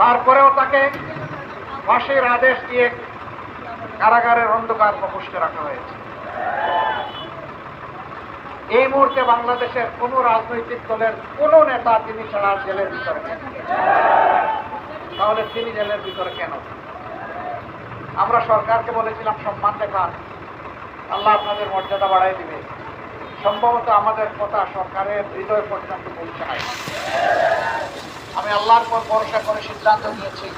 তারপরেও তাকে ফাঁসির আদেশ দিয়ে কারাগারের অন্ধকার প্রকোষ্ঠে রাখা হয়েছে। এই মুহূর্তে বাংলাদেশের কোন রাজনৈতিক দলের কোন নেতা তিনি ছাড়া জেলের ভিতরে। তাহলে তিনি জেলের ভিতরে কেন? আমরা সরকারকে বলেছিলাম, সম্মান দেখান। আল্লাহ আপনাদের মর্যাদা বাড়াই দিবে। সম্ভবত আমাদের কথা সরকারের হৃদয় পর্যন্ত পৌঁছায়। আমি আল্লাহর পর ভরসা করে সিদ্ধান্ত নিয়েছি।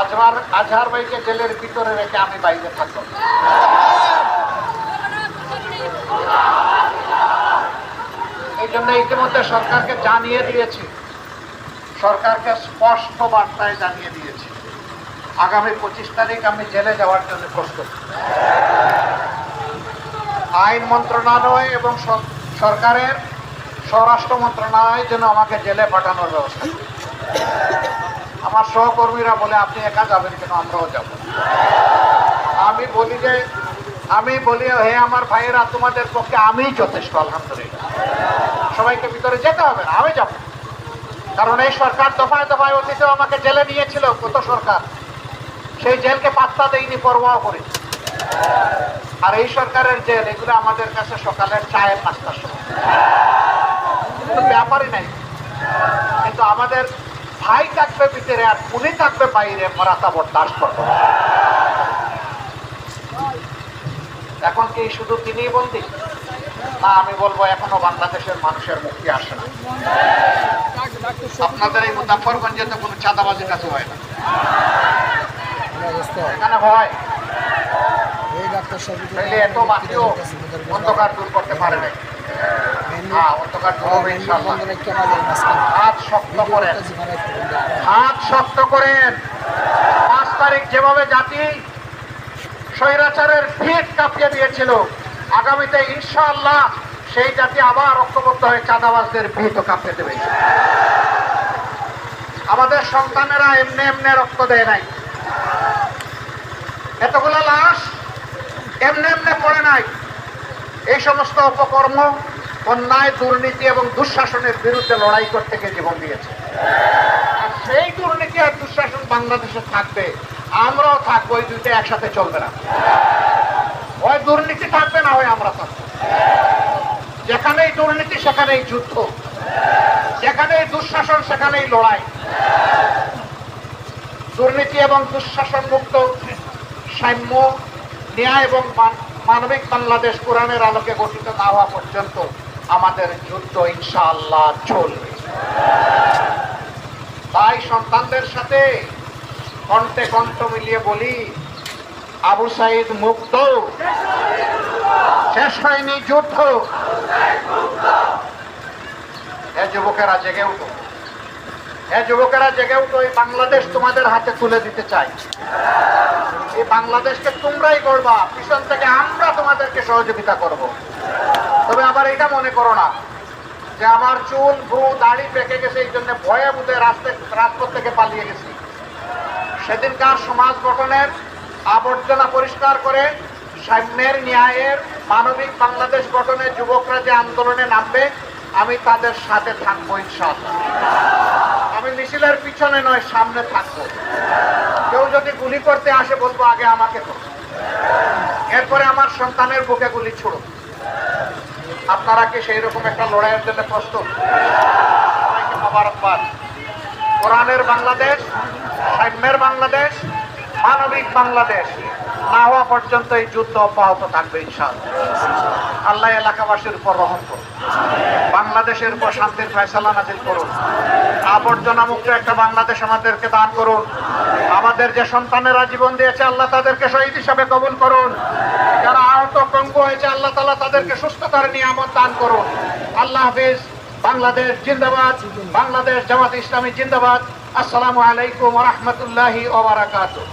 আজহার আজহার ভাইকে জেলের ভিতরে রেখে আমি বাইরে থাকব। এই জন্য ইতিমধ্যে সরকারকে জানিয়ে দিয়েছি। সরকারকে স্পষ্ট বার্তায় জানিয়ে দিয়েছি। আগামী পঁচিশ তারিখ আমি জেলে যাওয়ার জন্য প্রস্তুত। আইন মন্ত্রণালয় এবং সরকারের স্বরাষ্ট্র মন্ত্রণালয় যেন আমাকে জেলে পাঠানোর ব্যবস্থা। আমার সহকর্মীরা বলে, আপনি একা যাবেন কেন? আমরাও যাব। আমি বলি যে, আমি বলি, হে আমার ভাইয়েরা, তোমাদের পক্ষে আমিই যথেষ্ট, আলহামদুলিল্লাহ। সবাইকে ভিতরে যেতে হবে না, আমি যাব। কারণ এই সরকার দফায় দফায় অতীতেও আমাকে জেলে নিয়েছিল, কত সরকার। সেই জেলকে পাত্তা দেয়নি পরোয়া করে আর এই সরকারের জেল, এগুলো আমাদের কাছে সকালের চায়ের নাস্তার সময়। কোনো ব্যাপারই নাই। কিন্তু আমাদের ভাই থাকবে ভিতরে আর উনি থাকবে বাইরে মরাতা বরদাস্ত করবে। না। এখন কি শুধু তিনি বন্দি? না আমি বলব এখনও বাংলাদেশের মানুষের মুক্তি আসে না। আপনাদের এই মুজাফরগঞ্জে তো কোনো চাঁদাবাজির কাছে হয় না। এখানে হয় এত বাতিও অন্ধকার দূর করতে পারে নাই। হ্যাঁ হাত শক্ত করেন। পাঁচ তারিখ যেভাবে জাতি স্বৈরাচারের ভিত কাঁপিয়ে দিয়েছিল, আগামীতে ইনশাআল্লাহ সেই জাতি আবার ঐক্যবদ্ধ হয়ে চাঁদাবাজদের ভিত কাঁপিয়ে দেবে। আমাদের সন্তানেরা এমনি এমনি রক্ত দেয় নাই। এতগুলো লাশ এমনি এমনি পড়ে নাই। এই সমস্ত অপকর্ম অন্যায়, দুর্নীতি এবং দুঃশাসনের বিরুদ্ধে লড়াই করতে গিয়ে জীবন দিয়েছে। আর সেই দুর্নীতি আর দুঃশাসন বাংলাদেশে থাকবে, আমরাও থাকব ওই দুইটা একসাথে চলবে না। ওই দুর্নীতি থাকবে না, হয় আমরা থাকব। যেখানেই দুর্নীতি, সেখানেই যুদ্ধ। যেখানেই দুঃশাসন, সেখানেই লড়াই। দুর্নীতি এবং দুঃশাসন মুক্ত সাম্য, ন্যায় এবং মান- মানবিক বাংলাদেশ কোরআনের আলোকে গঠিত না হওয়া পর্যন্ত আমাদের যুদ্ধ ইনশাআল্লাহ চলবে। তাই সন্তানদের সাথে কণ্ঠে কণ্ঠ মিলিয়ে বলি, আবু সাইদ মুক্ত। শেষ হয়নি যুদ্ধ। এ যুবকেরা, জেগে উঠো। এ যুবকেরা, জেগে উঠো। এই বাংলাদেশ তোমাদের হাতে তুলে দিতে চাই। এই বাংলাদেশকে তোমরাই করবা পিছন থেকে আমরা তোমাদেরকে সহযোগিতা করব। তবে আবার এটা মনে করো না যে আমার চুল ভ্রু দাড়ি পেকে গেছে, এই জন্য ভয়ে বুধে রাস্তায় রাজপথ থেকে পালিয়ে গেছি। সেদিনকার সমাজ গঠনের আবর্জনা পরিষ্কার করে সাম্যের ন্যায়ের মানবিক বাংলাদেশ গঠনে যুবকরা যে আন্দোলনে নামবে, আমি তাদের সাথে থাকব ইনশাআল্লাহ। আমি মিছিলের পিছনে নয়, সামনে থাকব। কেউ যদি গুলি করতে আসে, বলব আগে আমাকে তো এরপরে আমার সন্তানের বুকে গুলি ছুড়ো। আপনারা কি সেই রকম একটা লড়াইয়ের জন্য প্রস্তুত? কোরআনের বাংলাদেশ, সাম্যের বাংলাদেশ, মানবিক বাংলাদেশ, না হওয়া পর্যন্ত এই যুদ্ধ অব্যাহত থাকবে, ইনশাআল্লাহ। আল্লাহ এলাকাবাসীর উপর রহম করুন। বাংলাদেশের উপর শান্তির ফয়সালা নাজিল করুন। আবর্জনা মুক্ত একটা বাংলাদেশ আমাদেরকে দান করুন। আমাদের যে সন্তানেরা জীবন দিয়েছে, আল্লাহ তাদেরকে শহীদ হিসাবে কবুল করুন। যারা আহত যে আল্লাহ তালা তাদেরকে সুস্থতার নিয়ামত দান করুন। আল্লাহ হাফিজ, বাংলাদেশ জিন্দাবাদ, বাংলাদেশ জামাত ইসলামী জিন্দাবাদ। আসসালামু আলাইকুম রহমতুল্লাহি ওবরাকাতুহ